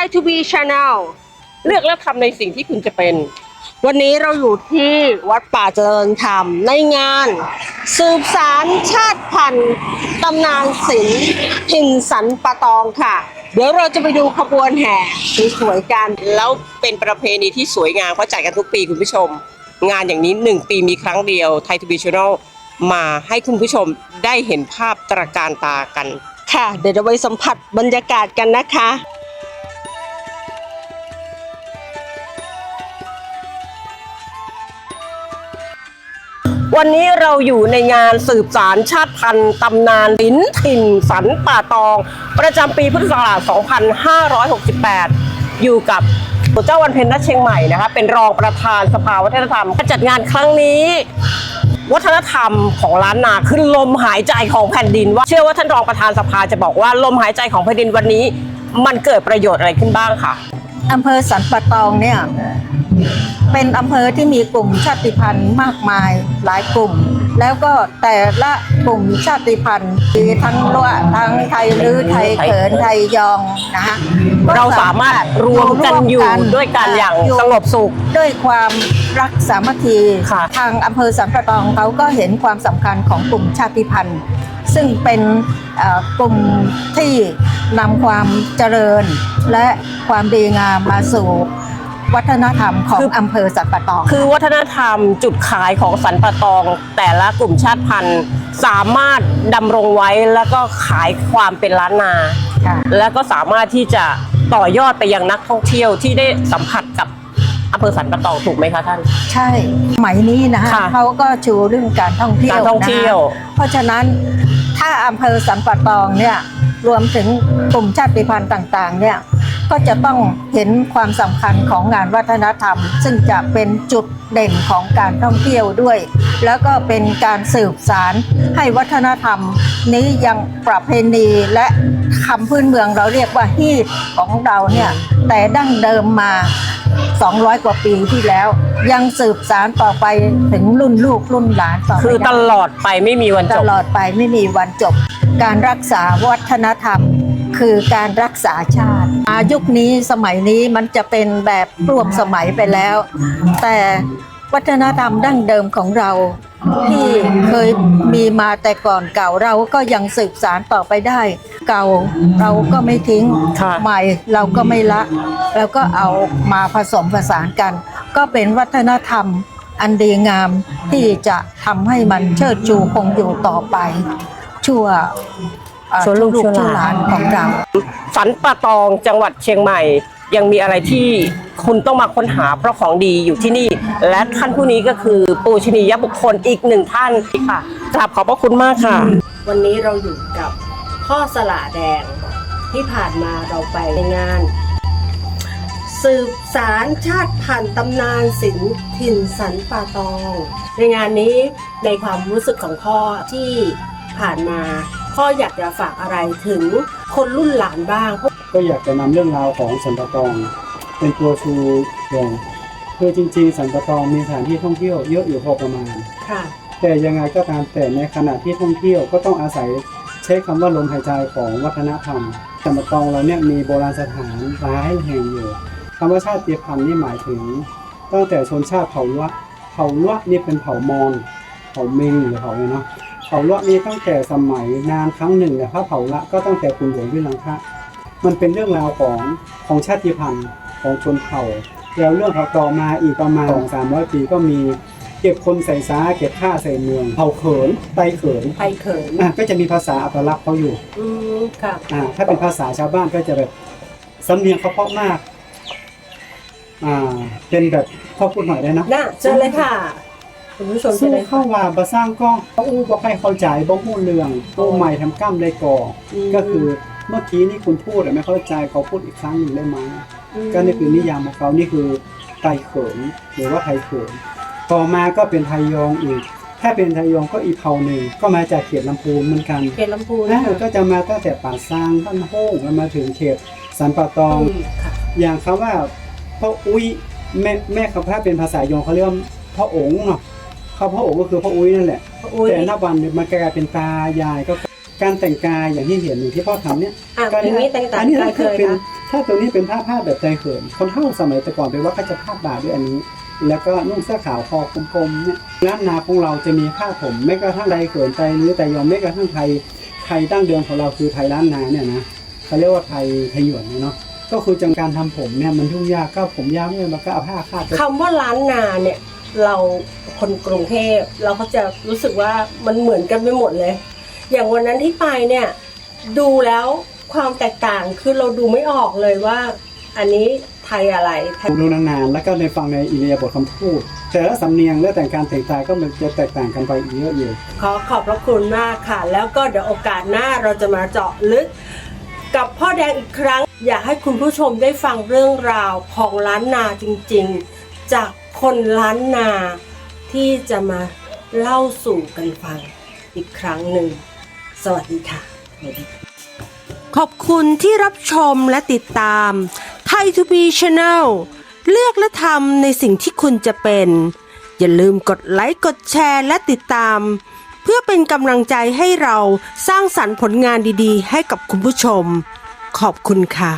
Thai to be Channel เลือกและทำในสิ่งที่คุณจะเป็น วันนี้เราอยู่ที่วัดป่าเจริญธรรมในงาน สืบสารชาติพันธุ์ตำนานศิลป์ถิ่นสันปะตองค่ะ เดี๋ยวเราจะไปดูขบวนแห่สวยๆกัน แล้วเป็นประเพณีที่สวยงามเพราะจัดกันทุกปีคุณผู้ชม งานอย่างนี้หนึ่งปีมีครั้งเดียวไทยทูบีช n นลมาให้คุณผู้ชมได้เห็นภาพตระการตากัน ค่ะ เดี๋ยวเราไปสัมผัสบรรยากาศกันนะคะ วันนี้เราอยู่ในงานสืบสารชาติพันธุ์ตำนานลิ้นถิ่นสันป่าตอง ประจำปีพุทธศักราช 2568 อยู่กับเจ้าวันเพ็ญนัดเชียงใหม่นะคะ เป็นรองประธานสภาวัฒนธรรมการจัดงานครั้งนี้ วัฒนธรรมของล้านนาคือลมหายใจของแผ่นดิน ว่าเชื่อว่าท่านรองประธานสภาจะบอกว่าลมหายใจของแผ่นดินวันนี้ มันเกิดประโยชน์อะไรขึ้นบ้างค่ะอำเภอสันปะตองเนี่ย เป็นอำเภอที่มีกลุ่มชาติพันธุ์มากมายหลายกลุ่ม แล้วก็แต่ละกลุ่มชาติพันธุ์มีทั้งละวทั้งไทยลือไทยเขินไทยยองนะคะก็เราสามารถรวมกันอยู่ด้วยกันอย่างสงบสุข ด้วยความรักสามัคคีค่ะทางอำเภอสันปะตองเขาก็เห็นความสำคัญของกลุ่มชาติพันธุ์ ซึ่งเป็นเอ่อกลุ่มที่นำความเจริญและความดีงามมาสู่ วัฒนธรรมของคืออำเภอสันปะตอง คือวัฒนธรรมจุดขายของสันปะตอง แต่ละกลุ่มชาติพันธุ์ สามารถดำรงไว้แล้วก็ขายความเป็นล้านนาค่ะแล้วก็สามารถที่จะต่อยอดไปยังนักท่องเที่ยวที่ได้สัมผัสกับอำเภอสันปะตองถูกไหมคะท่าน ใช่สมัยนี้นะค่ะเขาก็ชูเรื่องการท่องเที่ยวการท่องเที่ยวนะเพราะฉะนั้นถ้าอำเภอสันปะตองเนี่ยรวมถึงกลุ่มชาติพันธุ์ต่าง ๆ เนี่ย ก็จะต้องเห็นความสำคัญของงานวัฒนธรรม ซึ่งจะเป็นจุดเด่นของการท่องเที่ยวด้วย แล้วก็เป็นการสืบสารให้วัฒนธรรม นี้ยังประเพณีและคำพื้นเมืองเราเรียกว่าฮีดของเราเนี่ยแต่ดั้งเดิมมา 200 กว่าปีที่แล้ว ยังสืบสารต่อไปถึงรุ่นลูกรุ่นหลานต่อไปคือตได้ลอดไปไม่มีวันตจบลอดไปไม่มีวันจบ การรักษาวัฒนธรรม คือการรักษาชาติอายุคนี้สมัยนี้มันจะเป็นแบบร่วมสมัยไปแล้ว แต่วัฒนธรรมดั้งเดิมของเรา ที่เคยมีมาแต่ก่อนเก่าเราก็ยังสืบสารต่อไปได้ เก่าเราก็ไม่ทิ้งค่ะใหม่เราก็ไม่ละ แล้วก็เอามาผสมผสานกัน ก็เป็นวัฒนธรรมอันดีงามที่จะทำให้มันเชิดชูคงอยู่ต่อไป ชั่วเอ่อ ชั่วลูกชั่วหลานชั่วหลานของเรา สันปะตองจังหวัดเชียงใหม่ ยังมีอะไรที่คุณต้องมาค้นหาเพราะของดีอยู่ที่นี่ และท่านผู้นี้ก็คือปูชนียบุคคลอีกหนึ่งท่านค่ะกราบขอบพระคุณมากค่ะ วันนี้เราอยู่กับพ่อสละแดงที่ผ่านมาเราไปในงาน สืบสารชาติพันธุ์ตำนานศิลป์ถิ่นสันป่าตอง ในงานนี้ในความรู้สึกของพ่อที่ผ่านมา พ่ออยากจะฝากอะไรถึงคนรุ่นหลานบ้าง ก็อยากจะนำเรื่องราวของสันปะตองเป็นตัวชูโรงคือจริง ๆ สันปะตองมีสถานที่ท่องเที่ยวเยอะอยู่พอประมาณค่ะแต่ยังไงก็ตามแต่ในขณะที่ท่องเที่ยวก็ต้องอาศัยใช้คำว่าลมหายใจของวัฒนธรรมสันปะตองเราเนี่ยมีโบราณสถานหลายแห่งอยู่คำว่าชาติพันธุ์นี่หมายถึงตั้งแต่ชนชาติเผ่าละเผ่าละนี่เป็นเผ่ามอญเผ่าเมงหรือเผ่าอะไรเนาะ เผ่าละนี่ตั้งแต่สมัยนานครั้งหนึ่งเนี่ยพระเผ่าละก็ตั้งแต่คุณหลวงวิลังคะมันเป็นเรื่องราวของของชาติพันธุ์ของชนเผ่าแล้วเรื่องเขาต่อมาอีกประมาณสองสามร้อยปีก็มีเก็บคนใส่ซ้าเก็บผ้าใส่เมืองเผ่าเขินไตเขินไปเขินอะก็จะมีภาษาอัตลักษณ์เขาอยู่อืมค่ะอ่าถ้าเป็นภาษาชาวบ้านก็จะแบบสำเนียงเขาเพราะมากอ่าเป็นแบบพ่อพูดหน่อยได้นะน่าเชิญเลยค่ะ คุณผู้ชมเชิสู้ญเลยเข้าว่าบะสร้างก็เขาอู้บ่ใครเข้าใจบ่ฮู้เรื่องอู้ใหม่ทำกล้ามเลยก่ออก็คือเมื่อกี้นี่คุณพูดแต่ไม่เข้าใจเขาพูดอีกครั้งหนึ่งได้ไหมก็นี่คือนิยามของเขานี่คือไตเขินหรือว่าไทยเขินต่อมาก็เป็นไทยยองอีก ถ้าเป็นไทยยองก็อีกเผ่าหนึ่งก็มาจากเขตลำพูนเหมือนกัน เขตลำพูนนะก็จะมาตั้งแต่ป่าซางบ้านโฮงแล้วมาถึงเขตสันป่าตองอืมค่ะ อย่างคำว่าพ่ออุ้ยแม่แม่คำถ้าเป็นภาษายองเขาเรียกว่าพ่อองค์เนาะ เขาพ่อองค์ก็คือพ่ออุ้ยนั่นแหละอุ้ยแต่นับวันเนี่ยมันกลายเป็นตายายก็การแต่งกายอย่างที่เห็นอยู่ที่พ่อทำเนี่ยอะก็อย่างนี้แต่งต่างอันนี้กัก็นเคคือยเป็นค่ะถ้าตัวนี้เป็นผ้าผ้าแบบใจเขินคนเท่าสมัยแต่ก่อนเป็นว่าเขาจะผ้าบาทด้วยอันนี้ แล้วก็นุ่งเสื้อขาวคอกลมๆเนี่ยร้านนาของเราจะมีผ้าผมไม่กระทั่งไทยเขินไทยนื้อไทยยอมไม่กระทั่งไทยไทยตั้งเดิมของเราคือไทยล้านนาเนี่ยนะเขาเรียกว่าไทยไทยหยวนเนี่ยเนาะก็คือจังการทำผมเนี่ยมันยุ่งยากก็ผมยาวเนี่ยมันก็เอาผ้าคาดไปคำว่าล้านนาเนี่ยเรา คนกรุงเทพเราก็จะรู้สึกว่ามันเหมือนกันไปหมดเลย อย่างวันนั้นที่ไปเนี่ยดูแล้วความแตกต่างคือเราดูไม่ออกเลยว่า อันนี้ไทยอะไรไทยดูนานๆแล้วก็ในฟังในอิเลียบทคำพูด แต่ละสำเนียงและแต่งการแต่งกายก็มันจะแตกต่างกันไปอีกเยอะอยู่ขอขอบพระคุณมากค่ะ แล้วก็เดี๋ยวโอกาสหน้าเราจะมาเจาะลึก กับพ่อแดงอีกครั้ง อยากให้คุณผู้ชมได้ฟังเรื่องราวของล้านนาจริงๆ จากคนล้านนา ที่จะมาเล่าสู่กันฟังอีกครั้งหนึ่ง สวัสดีค่ะ ขอบคุณที่รับชมและติดตามไทยทูบีช n แนลเลือกและทำในสิ่งที่คุณจะเป็น อย่าลืมกดไลค์กดแชร์และติดตาม เพื่อเป็นกำลังใจให้เราสร้างสรรค์ผลงานดีๆ ให้กับคุณผู้ชม ขอบคุณค่ะ